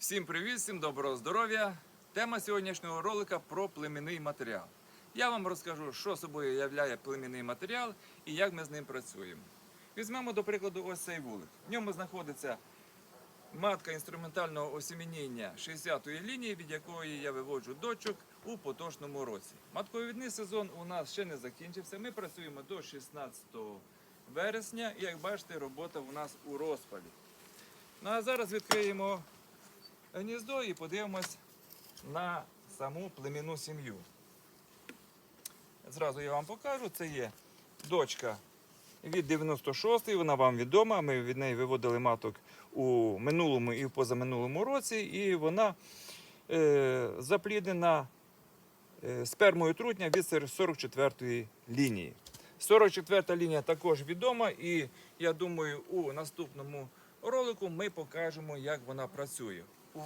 Всім привіт, всім доброго здоров'я. Тема сьогоднішнього ролика про племінний матеріал. Я вам розкажу, що собою являє племінний матеріал і як ми з ним працюємо. Візьмемо, до прикладу, ось цей вулик. В ньому знаходиться матка інструментального осіміння 60-ї лінії, від якої я виводжу дочок у поточному році. Матковідний сезон у нас ще не закінчився. Ми працюємо до 16 вересня, і як бачите, робота у нас у розпалі. Ну а зараз відкриємо гніздо і подивимось на саму племінну сім'ю. Зразу я вам покажу, це є дочка від 96-ї, вона вам відома. Ми від неї виводили маток у минулому і в позаминулому році, і вона е, запліднена е, спермою трутня від 44-ї лінії. 44 та лінія також відома, і я думаю, у наступному ролику ми покажемо, як вона працює. У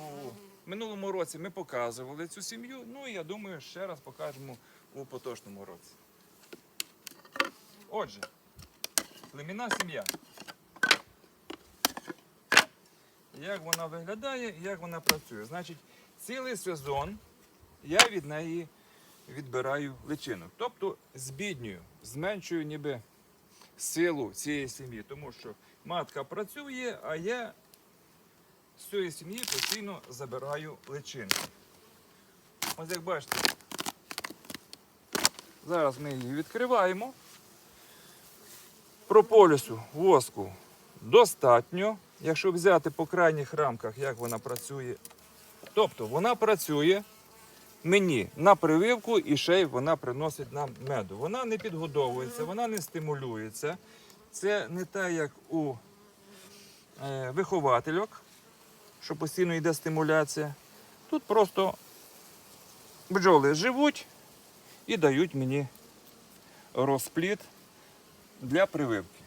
минулому році ми показували цю сім'ю. Ну і я думаю, ще раз покажемо у поточному році. Отже, племінна сім'я. Як вона виглядає і як вона працює? Значить, цілий сезон я від неї відбираю личинок. Тобто збіднюю, зменшую ніби силу цієї сім'ї, тому що матка працює, а я з цієї сім'ї постійно забираю личинки. Ось як бачите, зараз ми її відкриваємо. Прополісу воску достатньо, якщо взяти по крайніх рамках, як вона працює. Тобто вона працює мені на прививку і ще й вона приносить нам меду. Вона не підгодовується, вона не стимулюється. Це не те, як у е, виховательок, що постійно йде стимуляція. Тут просто бджоли живуть і дають мені розплід для прививки.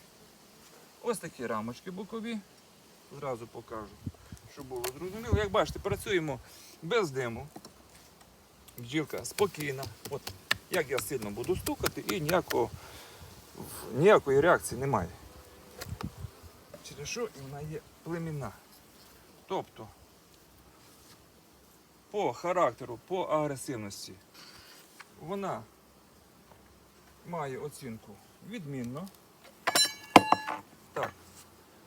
Ось такі рамочки бокові. Зразу покажу, щоб було зрозуміло. Як бачите, працюємо без диму. Бджілка спокійна. От як я сильно буду стукати і ніякого, ніякої реакції немає. Через що і вона є племінна. Тобто по характеру, по агресивності вона має оцінку відмінно. Так,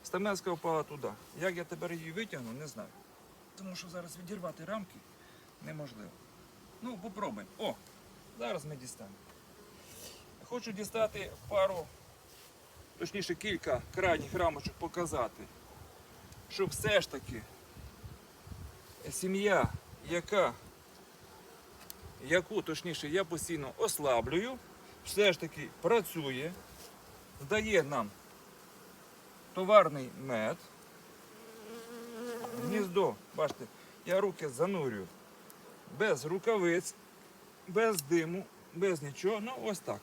стамеска впала туди. Як я тепер її витягну, не знаю. Тому що зараз відірвати рамки неможливо. Ну, попробуємо. О, зараз ми дістанемо. Хочу дістати пару, точніше кілька крайніх рамочок показати, щоб все ж таки сім'я, яка, яку точніше я постійно ослаблюю, все ж таки працює, дає нам товарний мед. Гніздо, бачите, я руки занурюю без рукавиць, без диму, без нічого. Ну ось так.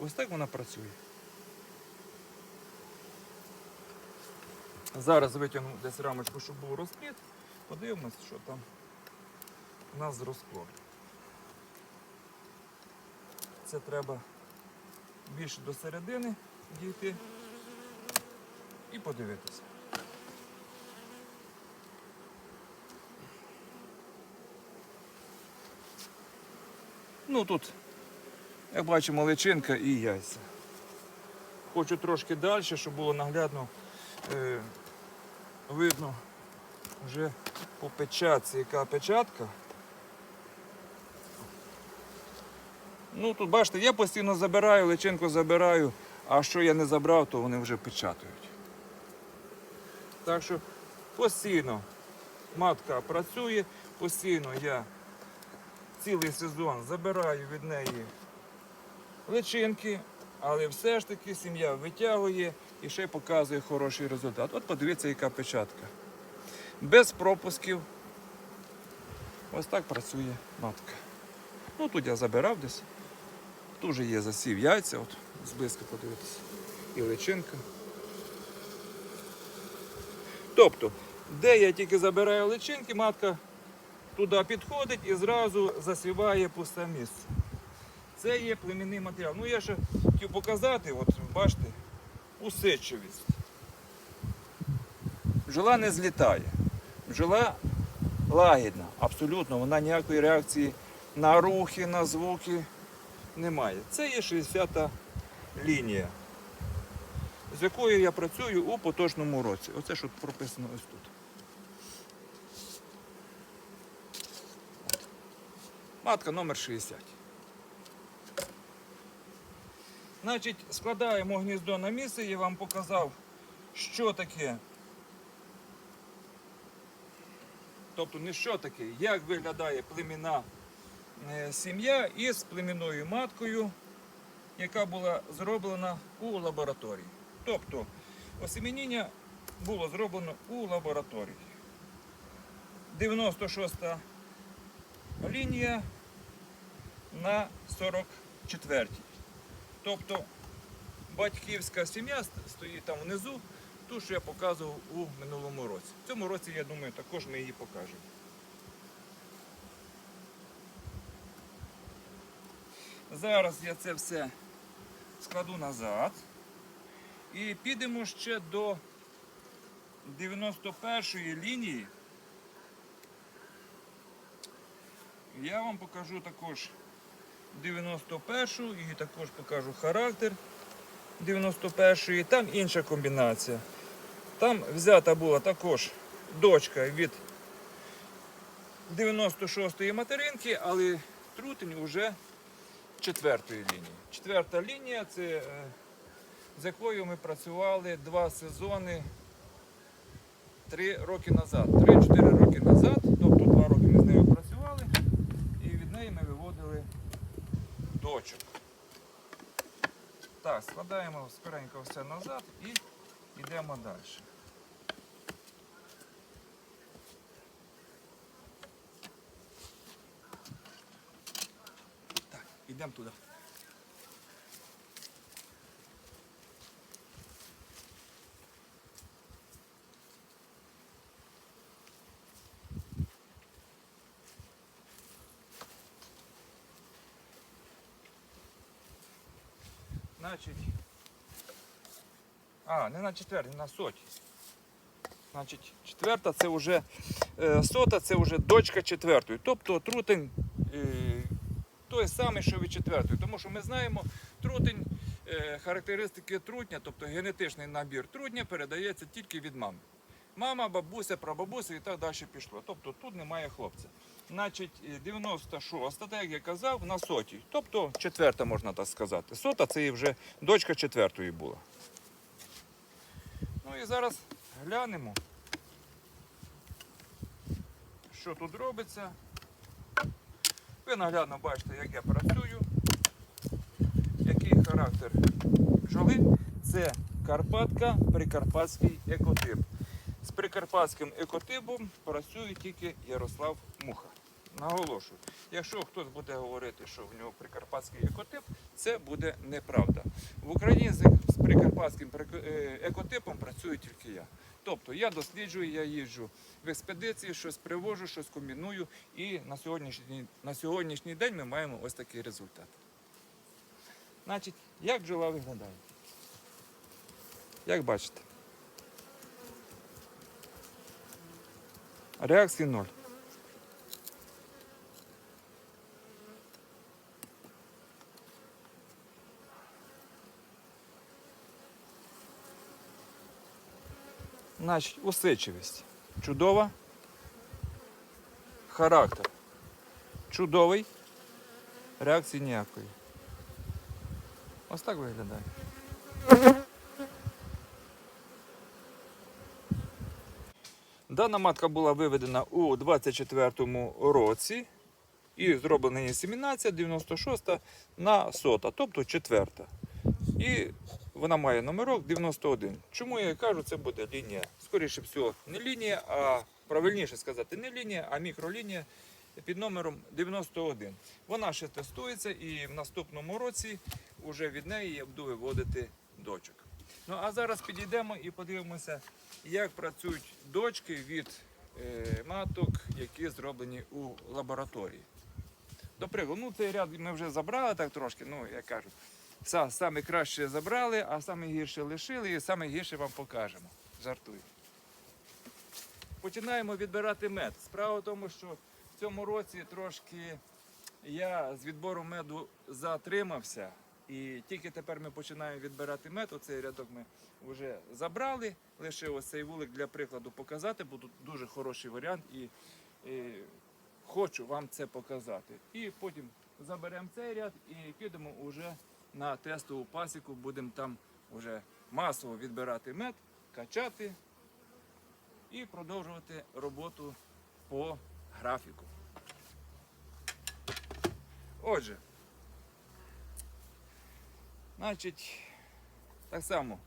Ось так вона працює. Зараз витягну десь рамочку, щоб був розплід. Подивимось, що там у нас з розплодом. Це треба більше до середини дійти і подивитися. Ну тут, як бачимо, личинка і яйця. Хочу трошки далі, щоб було наглядно е, видно вже по печатці, яка печатка. Ну тут бачите, я постійно забираю, личинку забираю, а що я не забрав, то вони вже печатають. Так що постійно матка працює, постійно я цілий сезон забираю від неї личинки, але все ж таки сім'я витягує і ще показує хороший результат. От подивіться, яка печатка. Без пропусків. Ось так працює матка. Ну тут я забирав десь. Тут вже є засів яйця, от зблизька подивитися. І личинка. Тобто, де я тільки забираю личинки, матка туди підходить і зразу засіває пусте місце. Це є племінний матеріал. Ну я ще хотів показати, от бачите, усидчивість. Бджола не злітає. Бджола лагідна, абсолютно, вона ніякої реакції на рухи, на звуки немає. Це є 60-та лінія, з якою я працюю у поточному році. Оце що прописано ось тут. Матка номер 60. Значить, складаємо гніздо на місце, я вам показав, що таке. Тобто не що таке, як виглядає племінна е, сім'я із племінною маткою, яка була зроблена у лабораторії. Тобто осемініння було зроблено у лабораторії. 96 лінія на 44. Тобто батьківська сім'я стоїть там внизу, ту, що я показував у минулому році. В цьому році, я думаю, також ми її покажемо. Зараз я це все складу назад і підемо ще до 91-ї лінії. Я вам покажу також 91 і також покажу характер 91-ї. Там інша комбінація. Там взята була також дочка від 96-ї материнки, але трутень уже четвертої лінії. Четверта лінія це е, з якою ми працювали два сезони три роки назад. Три-чотири роки назад, тобто два роки ми з нею працювали, і від неї ми виводили дочок. Так, складаємо скоренько все назад і йдемо далі. Так, йдемо туди. Значить. А, не на четвертій, на сотій. Значить, четверта це вже е, сота, це вже дочка четвертої. Тобто трутень е, той самий, що від четвертої. Тому що ми знаємо, трутень, е, характеристики трутня, тобто генетичний набір трутня, передається тільки від мами. Мама, бабуся, прабабуся і так далі пішло. Тобто тут немає хлопця. Значить, е, 96, так як я казав, на сотій. Тобто четверта, можна так сказати. Сота це і вже дочка четвертої була. Ну і зараз глянемо, що тут робиться. Ви наглядно бачите, як я працюю, який характер бджоли. Це Карпатка, прикарпатський екотип. З прикарпатським екотипом працює тільки Ярослав Муха. Наголошую, якщо хтось буде говорити, що в нього прикарпатський екотип, це буде неправда. В Україні з прикарпатським е, екотипом працюю тільки я. Тобто я досліджую, я їжджу в експедиції, щось привожу, щось комбіную, і на сьогоднішній, на сьогоднішній день ми маємо ось такий результат. Значить, як бджола виглядає? Як бачите? Реакції ноль. Значить, усидчивість чудова. Характер чудовий. Реакції ніякої. Ось так виглядає. Дана матка була виведена у 24-му році і зроблена інсемінація 96 на сота, тобто четверта. І вона має номерок 91. Чому я кажу, це буде лінія? Скоріше всього, не лінія, а правильніше сказати, не лінія, а мікролінія під номером 91. Вона ще тестується і в наступному році вже від неї я буду виводити дочок. Ну а зараз підійдемо і подивимося, як працюють дочки від е, маток, які зроблені у лабораторії. До прикладу, ну цей ряд ми вже забрали так трошки, ну я кажу, са- саме краще забрали, а саме гірше лишили і саме гірше вам покажемо. Жартую. починаємо відбирати мед. Справа в тому, що в цьому році трошки я з відбору меду затримався. І тільки тепер ми починаємо відбирати мед. Оцей рядок ми вже забрали. Лише ось цей вулик для прикладу показати, бо дуже хороший варіант і, і хочу вам це показати. І потім заберемо цей ряд і підемо вже на тестову пасіку. Будемо там вже масово відбирати мед, качати і продовжувати роботу по графіку. Отже, значить, так само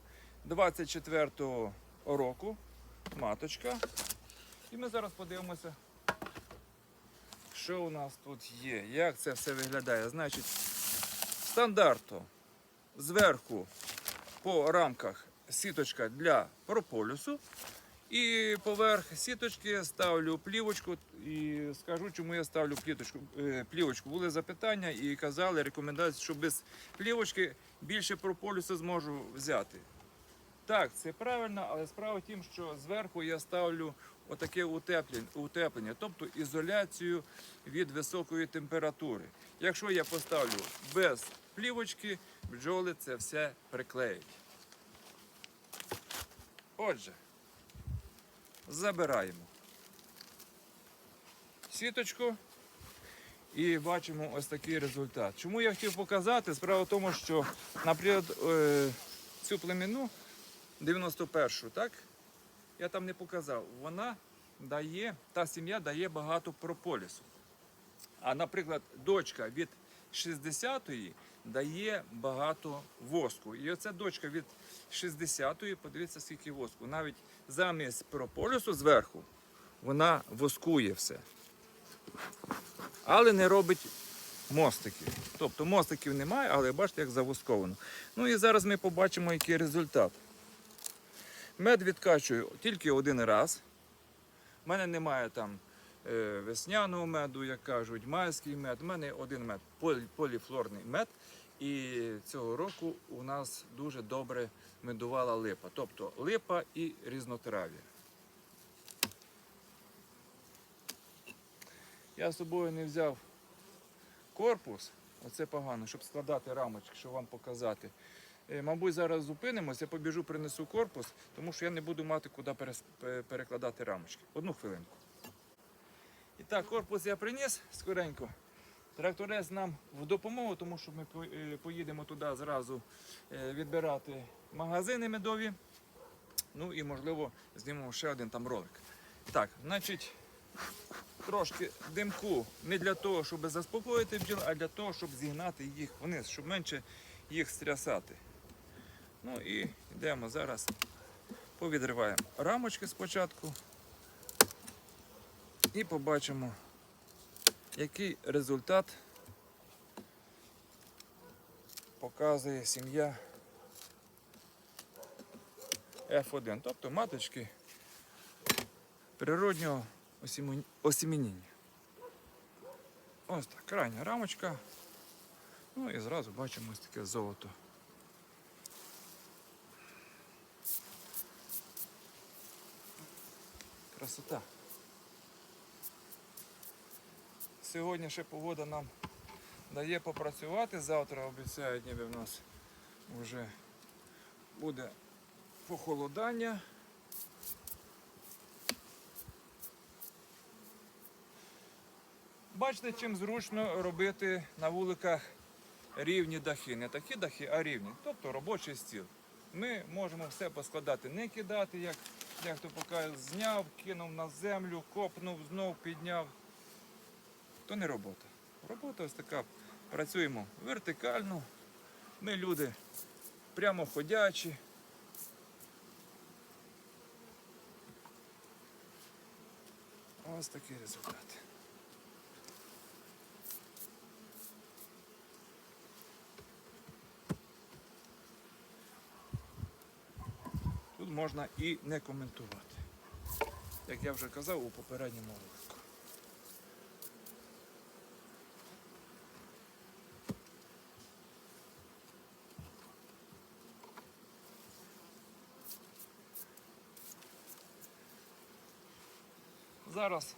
24-го року маточка. І ми зараз подивимося, що у нас тут є, як це все виглядає. Значить, стандартно зверху по рамках сіточка для прополюсу. І поверх сіточки ставлю плівочку і скажу, чому я ставлю пліточку, е, плівочку. Були запитання і казали рекомендації, що без плівочки більше прополісу зможу взяти. Так, це правильно, але справа в тім, що зверху я ставлю отаке утеплення, утеплення, тобто ізоляцію від високої температури. Якщо я поставлю без плівочки, бджоли це все приклеють. Отже, забираємо сіточку і бачимо ось такий результат. Чому я хотів показати? Справа в тому, що, наприклад, е, цю племіну 91-шу, так? Я там не показав. Вона дає, та сім'я дає багато прополісу. А, наприклад, дочка від 60-ї дає багато воску. І оця дочка від 60-ї, подивіться, скільки воску. Навіть замість прополісу зверху вона воскує все. Але не робить мостиків. Тобто мостиків немає, але бачите, як завосковано. Ну і зараз ми побачимо, який результат. Мед відкачую тільки один раз. У мене немає там е, весняного меду, як кажуть, майський мед. У мене один мед, поліфлорний мед. І цього року у нас дуже добре медувала липа. Тобто липа і різнотрав'я. Я з собою не взяв корпус, оце погано, щоб складати рамочки, щоб вам показати. Е, Мабуть, зараз зупинимося, я побіжу, принесу корпус, тому що я не буду мати куди перекладати рамочки. Одну хвилинку. І так, корпус я приніс скоренько. Тракторець нам в допомогу, тому що ми е, поїдемо туди зразу е, відбирати магазини медові. Ну і можливо знімемо ще один там ролик. Так, значить, трошки димку не для того, щоб заспокоїти бджіл, а для того, щоб зігнати їх вниз, щоб менше їх стрясати. Ну і йдемо зараз, повідриваємо рамочки спочатку і побачимо, який результат показує сім'я F1, тобто маточки природнього осімо- Ось так, крайня рамочка. Ну і зразу бачимо ось таке золото. Красота. Сьогодні ще погода нам дає попрацювати. Завтра обіцяють, ніби в нас вже буде похолодання. Бачите, чим зручно робити на вуликах рівні дахи. Не такі дахи, а рівні. Тобто робочий стіл. Ми можемо все поскладати, не кидати, як, як то поки зняв, кинув на землю, копнув, знов підняв. То не робота. Робота ось така. Працюємо вертикально. Ми люди прямоходячі. Ось такий результат. Тут можна і не коментувати. Як я вже казав у попередньому ролику. Зараз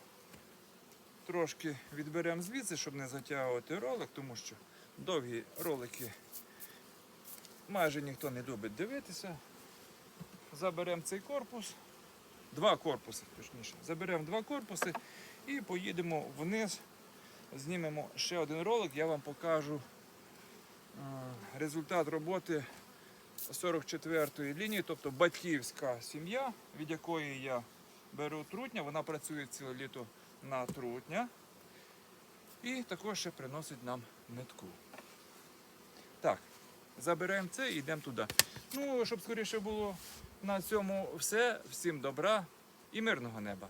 трошки відберемо звідси, щоб не затягувати ролик, тому що довгі ролики майже ніхто не любить дивитися. Заберемо цей корпус, два корпуси, точніше. Заберемо два корпуси і поїдемо вниз. Знімемо ще один ролик, я вам покажу е, результат роботи 44-ї лінії, тобто батьківська сім'я, від якої я беру трутня, вона працює ціле літо на трутня. І також ще приносить нам нитку. Так, заберемо це і йдемо туди. Ну, щоб скоріше було на цьому все. Всім добра і мирного неба.